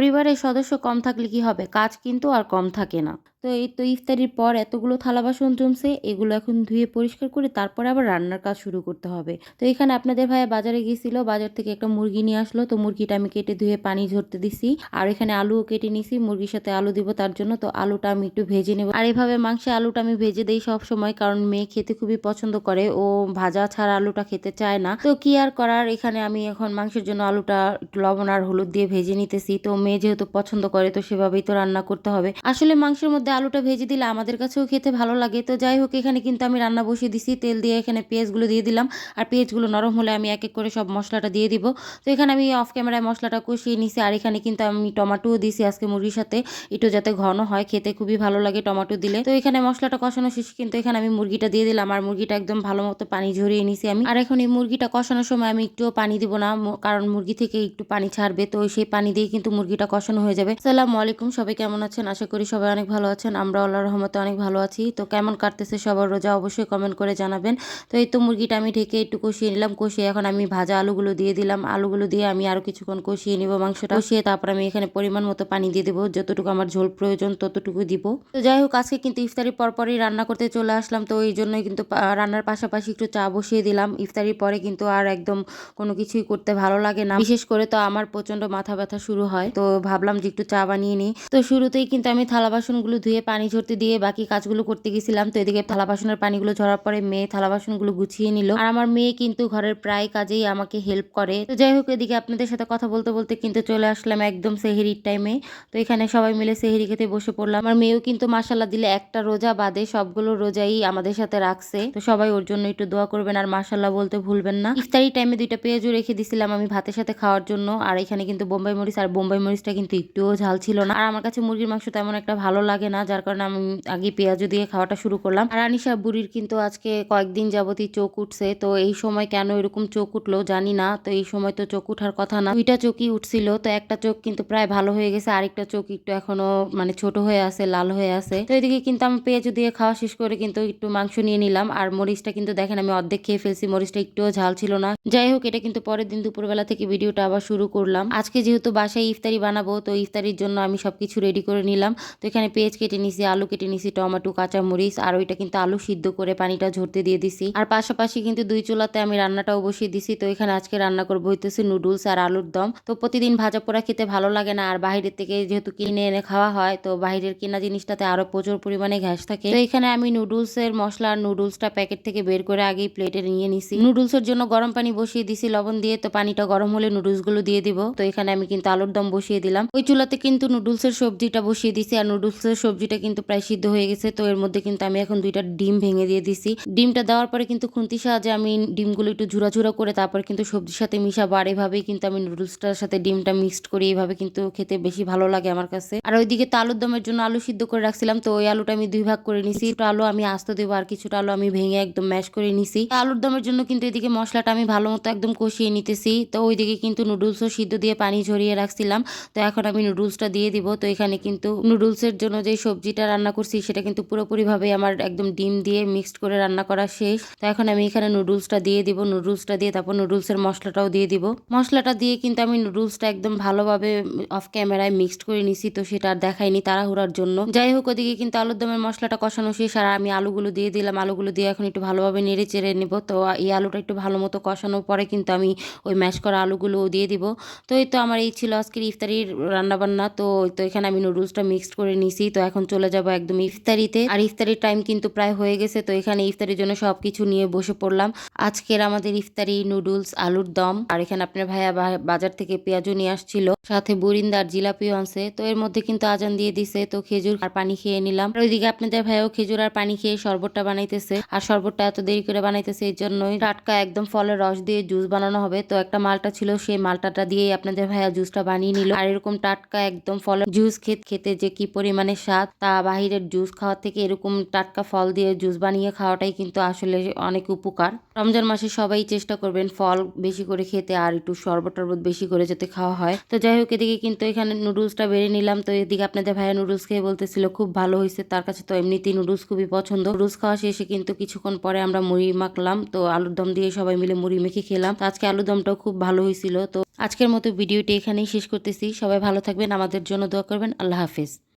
পরিবারের সদস্য কম থাকলে কি হবে? কাজ কিন্তু আর কম থাকে না। তো এই তো ইফতারির পর এতগুলো থালা বাসন জমছে, এগুলো এখন ধুয়ে পরিষ্কার করে তারপরে আবার রান্নার কাজ শুরু করতে হবে। তো এখানে আপনাদের ভাই বাজারে গিয়েছিল বাজার থেকে একটা মুরগি নিয়ে আসলো, তো মুরগিটা আমি কেটে ধুয়ে পানি ঝরতে দিছি। আর এখানে আলুও কেটে নিছি, মুরগির সাথে আলু দিব তার জন্য, তো আলুটা আমি একটু ভেজে নেব। আর এইভাবে মাংসে আলুটা আমি ভেজে দিই সব সময়, কারণ মেয়ে খেতে খুবই পছন্দ করে, ও ভাজা ছাড়া আলুটা খেতে চায় না। তো কি আর করার, এখানে আমি এখন মাংসের জন্য আলুটা লবণ আর হলুদ দিয়ে ভেজে নিতেছি। তো মেয়ে যেহেতু পছন্দ করে, তো সেভাবেই তো রান্না করতে হবে। আসলে মাংসের মধ্যে আলুটা ভেজে দিলে আমাদের কাছেও খেতে ভালো লাগে। তো যাই হোক, এখানে কিন্তু আমি রান্না বসিয়ে দিছি। তেল দিয়ে এখানে পেঁয়াজগুলো দিয়ে দিলাম। আর পেঁয়াজগুলো নরম হলে আমি এক এক করে সব মশলাটা দিয়ে দিব। তো এখানে আমি অফ ক্যামেরায় মশলাটা কষিয়ে নিছি। আর এখানে কিন্তু আমি টমাটোও দিছি আজকে মুরগির সাথে। একটু যাতে ঘন হয়, খেতে খুবই ভালো লাগে টমাটো দিলে। তো এখানে মশলাটা কষানো শেষ কিন্তু এখানে আমি মুরগিটা দিয়ে দিলাম। আর মুরগিটা একদম ভালো মতো পানি ঝরিয়ে নিছি আমি। আর এখন এই মুরগিটা কষানোর সময় আমি একটুও পানি দিব না। কারণ মুরগি থেকে একটু পানি ছাড়বে। তো সেই পানি দিয়ে কিন্তু মুরগিটা কষানো হয়ে যাবে। সালাম আলাইকুম। সবাই কেমন আছেন? আশা করি সবাই অনেক ভালো আছেন। আমরা আল্লাহর রহমতে অনেক ভালো আছি। তো কেমন কাটতেছে সবার রোজা অবশ্যই কমেন্ট করে জানাবেন। তো এই তো মুরগিটা আমি ঢেকে একটু কষিয়ে নিলাম, কষিয়ে এখন আমি ভাজা আলুগুলো দিয়ে দিলাম। আলুগুলো দিয়ে আমি আরও কিছুক্ষণ কষিয়ে নিব মাংসটা। কষিয়ে তারপর আমি এখানে পরিমাণ মতো পানি দিয়ে দেবো, যতটুকু আমার ঝোল প্রয়োজন ততটুকু দিব। তো যাই হোক, আজকে কিন্তু ইফতারির পরপরই রান্না করতে চলে আসলাম। তো এই জন্যই কিন্তু রান্নার পাশাপাশি একটু চা বসিয়ে দিলাম। ইফতারির পরে কিন্তু আর একদম কোনো কিছুই করতে ভালো লাগে না। বিশেষ করে তো আমার প্রচণ্ড মাথা ব্যথা শুরু হয়। তো ভাবলাম যে একটু চা বানিয়ে নিই। তো শুরুতেই কিন্তু আমি থালা বাসনগুলো ধুয়ে পানি ঝরতে দিয়ে বাকি কাজগুলো করতে গেছিলাম। তো এদিকে থালা বাসনের পানিগুলো ঝরার পরে মেয়ে থালা বাসনগুলো গুছিয়ে নিল। আর আমার মেয়ে কিন্তু ঘরের প্রায় কাজেই আমাকে হেল্প করে। তো যাই হোক, এদিকে আপনাদের সাথে কথা বলতে বলতে কিন্তু চলে আসলাম একদম সেহেরির টাইমে তো এখানে সবাই মিলে সেহেরি খেতে বসে পড়লাম। আমার মেয়েও কিন্তু মাসাল্লাহ দিলে একটা রোজা বাদে সবগুলো রোজাই আমাদের সাথে রাখছে। তো সবাই ওর জন্য একটু দোয়া করবেন, আর মাসাল্লাহ বলতে ভুলবেন না। ইফতারি টাইমে দুইটা পেঁয়াজও রেখে দিছিলাম আমি ভাতের সাথে খাওয়ার জন্য। আর এখানে কিন্তু বোম্বাই মরিচ আর বোম্বাই মরিচটা কিন্তু একটুও ঝাল ছিল না। আর আমার কাছে মুরগির মাংস তেমন একটা ভালো লাগে না। যার কারণে আমি আগে পেঁয়াজও দিয়ে খাওয়াটা শুরু করলাম। আর আনিশা বুড়ির কিন্তু আজকে কয়েকদিন যাবতই চোখ উঠছে, তো এই সময় কেন এরকম চোখ উঠল জানি না, তো এই সময় তো চোখ উঠার কথা না। দুইটা চোখই উঠছিল, তো একটা চোখ কিন্তু প্রায় ভালো হয়ে গেছে, আরেকটা চোখ একটু এখনও মানে ছোট হয়ে আছে, লাল হয়ে আছে। তো এদিকে কিন্তু আমি পেঁয়াজ দিয়ে খাওয়া শেষ করে কিন্তু একটু মাংস নিয়ে নিলাম, আর মরিচটা কিন্তু দেখেন আমি অর্ধেক খেয়ে ফেলছি, মরিচটা একটুও ঝাল ছিল না। যাই হোক, এটা কিন্তু পরের দিন দুপুরবেলা থেকে ভিডিওটা আবার শুরু করলাম। আজকে যেহেতু বাসায় ইফতারি বানাবো, তো ইফতারির জন্য আমি সবকিছু রেডি করে নিলাম। তো এখানে পেঁয়াজ কেটে নিছি, আলু কেটে নিছি, টমেটো কাঁচা মরিচ আর ওইটা কিন্তু আলু সিদ্ধ করে পানিটা ঝরতে দিয়ে দিছি। আর পাশাপাশি কিন্তু দুই চুলাতে আমি রান্নাটাও বসিয়ে দিছি। তো এখানে আজকে রান্না করব হইতেছে নুডলস আর আলুর দম। তো প্রতিদিন ভাজা পোড়া খেতে ভালো লাগে না, আর বাইরের থেকে যেহেতু কিনে এনে খাওয়া হয়, তো বাইরের কেনা জিনিসটাতে আরও প্রচুর পরিমাণে ঘ্যাস থাকে। তো এখানে আমি নুডলস এর মশলা আর নুডলসটা প্যাকেট থেকে বের করে আগেই প্লেটে নিয়ে নিছি। নুডলস এর জন্য গরম পানি বসিয়ে দিছি, লবণ দিয়ে তো পানিটা গরম হলে নুডলসগুলো দিয়ে দিব। তো এখানে আমি কিন্তু আলুর দম বসিয়ে দিলাম। ওই চুলাতে কিন্তু নুডলস এর সবজিটা বসিয়ে দিছি, আর নুডলস এর সবজিটা কিন্তু প্রায় সিদ্ধ হয়ে গেছে, তো এর মধ্যে কিন্তু আমি এখন দুইটা ডিম ভেঙে দিয়ে দিছি। ডিমটা দেওয়ার পরে কিন্তু খুন্তির সাহায্যে আমি ডিমগুলো একটু ঝুরা করে তারপর কিন্তু সবজির সাথে মিশাবো। আর এভাবেই কিন্তু আমি নুডলসটার সাথে ডিমটা মিক্সড করি এইভাবে কিন্তু খেতে বেশি ভালো লাগে আমার কাছে। আর ওইদিকে তো আলুর দমের জন্য আলু সিদ্ধ করে রাখছিলাম, তো ওই আলুটা আমি দুই ভাগ করে নিছি। কিছুটা আলু আমি আস্ত দেবো আর কিছুটা আলু আমি ভেঙে একদম ম্যাশ করে নিছি। আলুর দমের জন্য কিন্তু এদিকে মশলাটা আমি ভালো মতো একদম কষিয়ে নিতেছি। তো ওইদিকে কিন্তু নুডলসও সিদ্ধ দিয়ে পানি ঝরিয়ে রাখছিলাম। তো এখন আমি নুডলসটা দিয়ে দিব। তো এখানে কিন্তু নুডলসের জন্য যে সবজিটা রান্না করছি সেটা কিন্তু পুরোপুরিভাবে আমার একদম ডিম দিয়ে মিক্সড করে রান্না করা শেষ। তো এখন আমি এখানে নুডলসটা দিয়ে দিব নুডলসটা দিয়ে তারপর নুডলসের মশলাটাও দিয়ে দিব। মশলাটা দিয়ে কিন্তু আমি নুডলসটা একদম ভালোভাবে অফ ক্যামেরায় মিক্সড করে নিছি, তো সেটা আর দেখাইনি তাড়াহুড়ার জন্য। যাই হোক, ওদিকে কিন্তু আলুর দমের মশলাটা কষানো শেষ, আর আমি আলুগুলো দিয়ে দিলাম। আলুগুলো দিয়ে এখন একটু ভালোভাবে নেড়ে চেড়ে নেব। তো এই আলুটা একটু ভালো মতো কষানোর পরে কিন্তু আমি ওই ম্যাশ করা আলুগুলো দিয়ে দিব। তো এই তো আমার এই ছিল আজকের ইফতারির রান্নাবান্না। তো তো এখানে আমি নুডলসটা মিক্সড করে নিছি। তো এখন চলে যাব একদম ইফতারিতে। আর ইফতারির টাইম কিন্তু প্রায় হয়ে গেছে, তো এখানে ইফতারির জন্য সব কিছু নিয়ে বসে পড়লাম। আজকের আমাদের ইফতারি নুডলস, আলুর দম। আর এখানে আপনার ভাইয়া বাজার থেকে পেঁয়াজও নিয়ে আসছিল। সাথে বুরিন্দার জিলাপিও আনছে। তো এর মধ্যে কিন্তু আজান দিয়ে দিছে, তো খেজুর আর পানি খেয়ে নিলাম। আর ওইদিকে আপনাদের ভাইয়াও খেজুর আর পানি খেয়ে শরবতটা বানাইতেছে। আর শরবতটা এত দেরি করে বানাইতেছে, এই জন্যই টাটকা একদম ফলের রস দিয়ে জুস বানানো হবে। তো একটা মালটা ছিল, সেই মালটাটা দিয়েই আপনাদের ভাইয়া জুসটা বানিয়ে নিল। আর এরকম টাটকা একদম ফলের জুস খেতে খেতে যে কি পরিমাণে স্বাদ। তা বাহিরের জুস খাওয়ার থেকে এরকম টাটকা ফল দিয়ে জুস বানিয়ে খাওয়াটাই কিন্তু আসলে অনেক উপকার। রমজান মাসে সবাই চেষ্টা করবেন ফল বেশি করে খেতে আর একটু শরবত টরবত বেশি করে যাতে খাওয়া হয়। তো যাই হোক, এদিকে কিন্তু এখানে নুডলসটা বেড়ে নিলাম। তো এদিকে আপনাদের ভাইয়া নুডলস খেয়ে বলতেছিল, খুব ভালো হয়েছে। তার কাছে তো এমনিতেই নুডলস খুবই পছন্দ। নুডলস খাওয়া শেষে কিন্তু কিছুক্ষণ পরে আমরা মুড়ি মাখলাম। তো আলুর দম দিয়ে সবাই মিলে মুড়ি মেখে খেলাম। তো আজকে আলুর দমটাও খুব ভালো হয়েছিল। তো আজকের মতো ভিডিওটি এখানেই শেষ করতেছি। সবাই ভালো থাকবেন। আমাদের জন্য দোয়া করবেন। আল্লাহ হাফিজ।